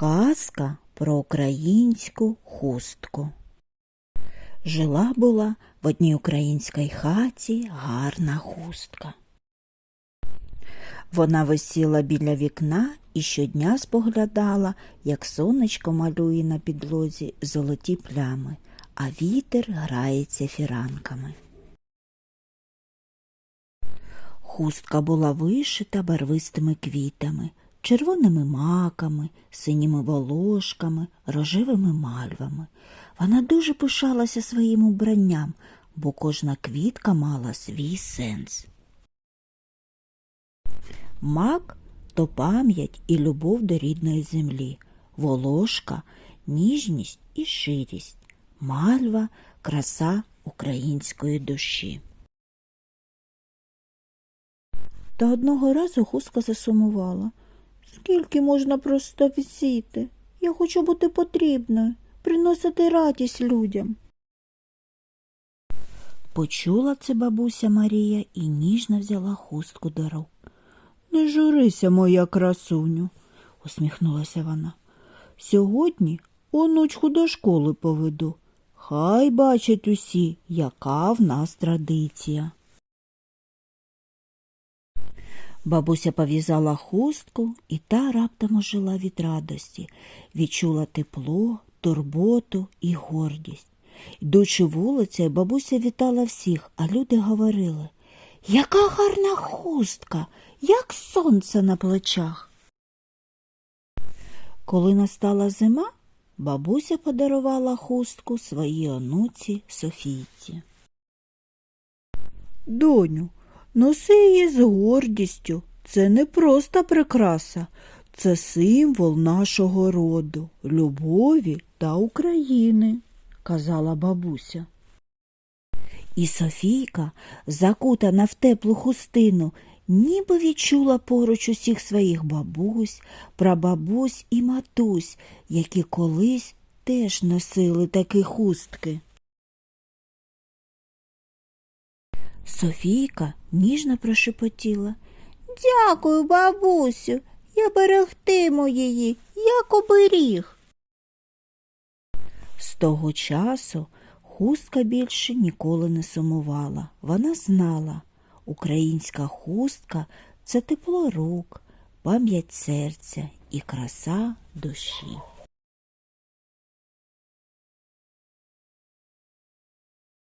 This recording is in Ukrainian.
Казка про українську хустку. Жила була в одній українській хаті гарна хустка. Вона висіла біля вікна і щодня споглядала, як сонечко малює на підлозі золоті плями, а вітер грається фіранками. Хустка була вишита барвистими квітами, червоними маками, синіми волошками, рожевими мальвами. Вона дуже пишалася своїм убранням, бо кожна квітка мала свій сенс. Мак то пам'ять і любов до рідної землі, волошка ніжність і ширість, мальва краса української душі. Та одного разу хустка засумувала. Скільки можна просто висіти? Я хочу бути потрібною, приносити радість людям. Почула це бабуся Марія і ніжно взяла хустку до рук. Не журися, моя красуню, усміхнулася вона. Сьогодні онучку до школи поведу. Хай бачать усі, яка в нас традиція. Бабуся пов'язала хустку, і та раптом ожила від радості, відчула тепло, турботу і гордість. Йдучи вулицею, бабуся вітала всіх, а люди говорили Яка гарна хустка, як сонце на плечах. Коли настала зима, бабуся подарувала хустку своїй онуці Софійці. Доню, носи її з гордістю. Це не просто прикраса, це символ нашого роду, любові та України, казала бабуся. І Софійка, закутана в теплу хустину, ніби відчула поруч усіх своїх бабусь, прабабусь і матусь, які колись теж носили такі хустки. Софійка ніжно прошепотіла. Дякую, бабусю, я берегтиму її, як оберіг. З того часу хустка більше ніколи не сумувала. Вона знала, українська хустка це тепло рук, пам'ять серця і краса душі.